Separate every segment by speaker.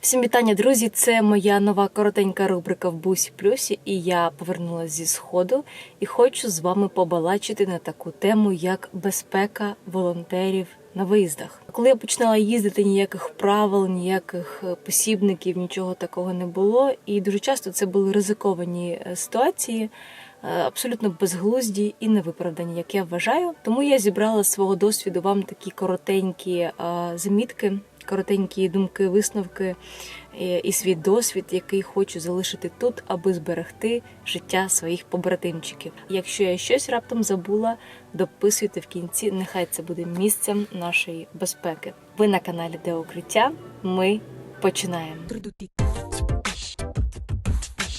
Speaker 1: Всім вітання, друзі! Це моя нова коротенька рубрика в Бусі Плюсі, і я повернулася зі сходу і хочу з вами побалачити на таку тему, як безпека волонтерів на виїздах. Коли я починала їздити, ніяких правил, ніяких е, посібників, нічого такого не було. І дуже часто це були ризиковані е, ситуації. Е, Абсолютно безглузді і невиправдані, як я вважаю. Тому я зібрала з свого досвіду вам такі коротенькі е, замітки, коротенькі думки, висновки е, і свій досвід, який хочу залишити тут, аби зберегти життя своїх побратимчиків. Якщо я щось раптом забула, дописуйте в кінці. Нехай це буде місцем нашої безпеки. Ви на каналі Де Укриття. Ми починаємо.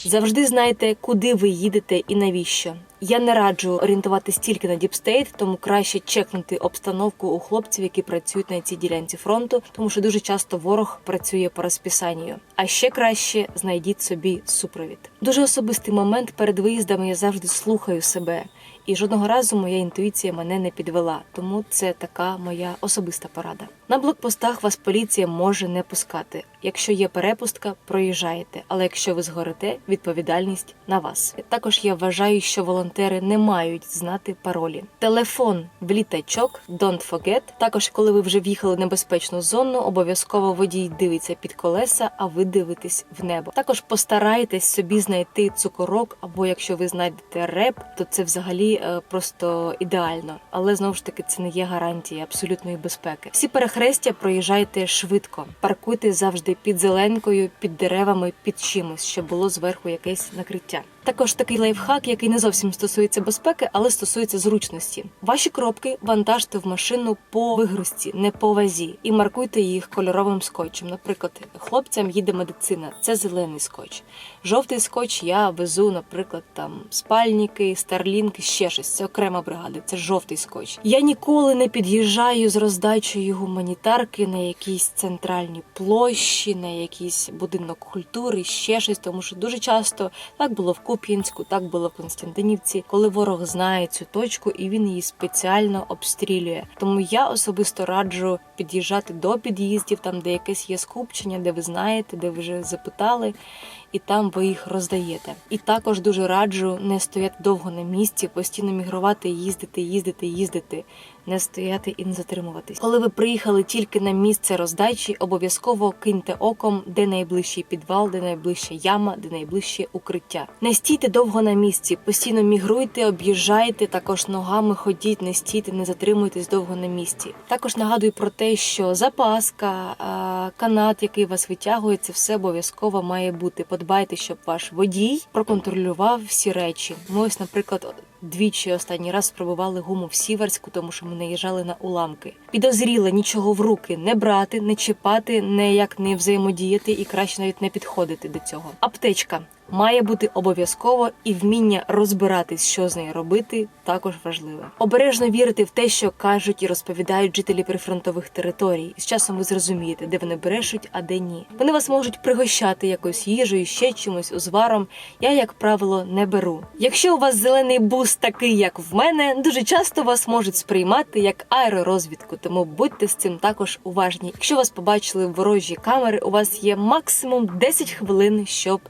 Speaker 1: Завжди знайте, куди ви їдете і навіщо. Я не раджу орієнтуватись тільки на діпстейт, тому краще чекнути обстановку у хлопців, які працюють на цій ділянці фронту, тому що дуже часто ворог працює по розписанню. А ще краще знайдіть собі супровід. Дуже особистий момент перед виїздами. Я завжди слухаю себе, і жодного разу моя інтуїція мене не підвела. Тому це така моя особиста порада. На блокпостах вас поліція може не пускати. Якщо є перепустка, проїжджаєте. Але якщо ви згорите, відповідальність на вас. Також я вважаю, що волонтери не мають знати паролі. Телефон в літачок, don't forget. Також, коли ви вже в'їхали в небезпечну зону, обов'язково водій дивиться під колеса, а ви дивитесь в небо. Також постарайтесь собі знайти цукорок, або якщо ви знайдете реп, то це взагалі е, просто ідеально. Але знову ж таки це не є гарантія абсолютної безпеки. Всі перехрестя проїжджайте швидко, паркуйте завжди під зеленкою, під деревами, під чимось, щоб було зверху якесь накриття. Також такий лайфхак, який не зовсім стосується безпеки, але стосується зручності. Ваші кропки вантажте в машину по вигрузці, не по вазі, і маркуйте їх кольоровим скотчем. Наприклад, хлопцям їде медицина, це зелений скотч. Жовтий скотч я везу, наприклад, там спальники, старлінки, ще щось. Це окрема бригада, це жовтий скотч. Я ніколи не під'їжджаю з роздачею гуманітарки на якісь центральні площі, на якийсь будинок культури, ще щось, тому що дуже часто так було в Куп'янську, так було в Константинівці, коли ворог знає цю точку і він її спеціально обстрілює. Тому я особисто раджу під'їжджати до під'їздів, там де якесь є скупчення, де ви знаєте, де ви вже запитали, і там ви їх роздаєте. І також дуже раджу не стояти довго на місці, постійно мігрувати, їздити, їздити, їздити. Не стояти і не затримуватись. Коли ви приїхали тільки на місце роздачі, обов'язково киньте оком, де найближчий підвал, де найближча яма, де найближче укриття. Не стійте довго на місці, постійно мігруйте, об'їжджайте, також ногами ходіть, не стійте, не затримуйтесь довго на місці. Також нагадую про те, що запаска, канат, який вас витягує, це все обов'язково має бути. Подбайте, щоб ваш водій проконтролював всі речі. Ми ось, наприклад, Двічі останній раз спробували гуму в Сіверську, тому що ми наїжджали на уламки. Підозріло нічого в руки не брати, не чіпати, ніяк не взаємодіяти і краще навіть не підходити до цього. Аптечка має бути обов'язково і вміння розбиратись, що з нею робити, також важливе. Обережно вірити в те, що кажуть і розповідають жителі прифронтових територій. З часом ви зрозумієте, де вони брешуть, а де ні. Вони вас можуть пригощати якоюсь їжею, ще чимось узваром. Я, як правило, не беру. Якщо у вас зелений бус такий, як в мене, дуже часто вас можуть сприймати як аеророзвідку, тому будьте з цим також уважні. Якщо вас побачили ворожі камери, у вас є максимум 10 хвилин, щоб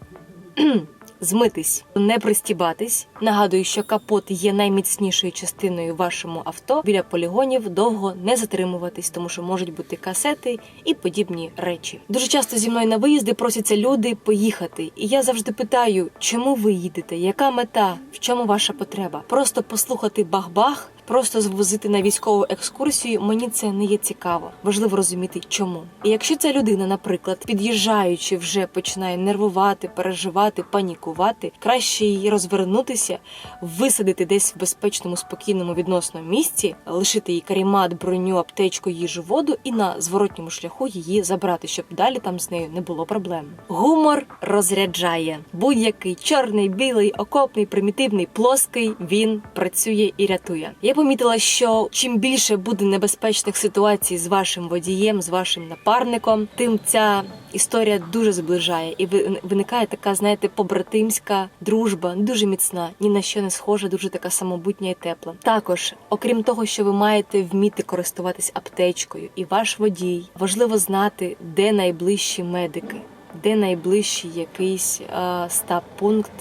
Speaker 1: змитись, не пристібатись. Нагадую, що капот є найміцнішою частиною вашому авто. Біля полігонів довго не затримуватись, тому що можуть бути касети і подібні речі. Дуже часто зі мною на виїзди просяться люди поїхати, і я завжди питаю, чому ви їдете, яка мета, в чому ваша потреба? Просто послухати бах-бах. Просто звозити на військову екскурсію мені це не є цікаво. Важливо розуміти, чому. І якщо ця людина, наприклад, під'їжджаючи, вже починає нервувати, переживати, панікувати, краще їй розвернутися, висадити десь в безпечному, спокійному відносно місці, лишити їй карімат, броню, аптечку, їжу, воду і на зворотньому шляху її забрати, щоб далі там з нею не було проблем. Гумор розряджає будь-який чорний, білий, окопний, примітивний, плоский. Він працює і рятує. Я помітила, що чим більше буде небезпечних ситуацій з вашим водієм, з вашим напарником, тим ця історія дуже зближає, і ви- виникає така, знаєте, побратимська дружба, дуже міцна, ні на що не схожа, дуже така самобутня і тепла. Також, окрім того, що ви маєте вміти користуватись аптечкою, і ваш водій, важливо знати, де найближчі медики, де найближчий якийсь е, стаб-пункт,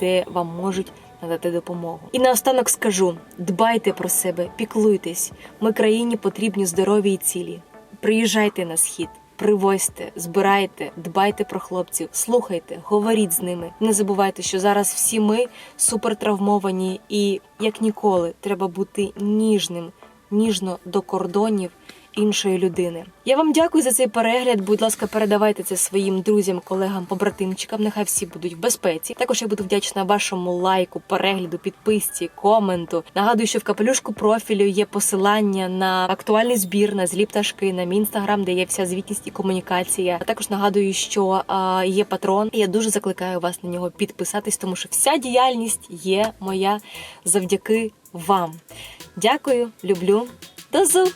Speaker 1: де вам можуть надати допомогу. І наостанок скажу: дбайте про себе, піклуйтесь. Ми країні потрібні здорові і цілі. Приїжджайте на схід. Привозьте, збирайте, дбайте про хлопців, слухайте, говоріть з ними. Не забувайте, що зараз всі ми супертравмовані, і як ніколи треба бути ніжним, ніжно до кордонів іншої людини. Я вам дякую за цей перегляд. Будь ласка, передавайте це своїм друзям, колегам, побратимчикам. Нехай всі будуть в безпеці. Також я буду вдячна вашому лайку, перегляду, підписці, коменту. Нагадую, що в капелюшку профілю є посилання на актуальний збір на злі пташки, на мій інстаграм, де є вся звітність і комунікація. А також нагадую, що а, є патрон. Я дуже закликаю вас на нього підписатись, тому що вся діяльність є моя завдяки вам. Дякую, люблю. До зу!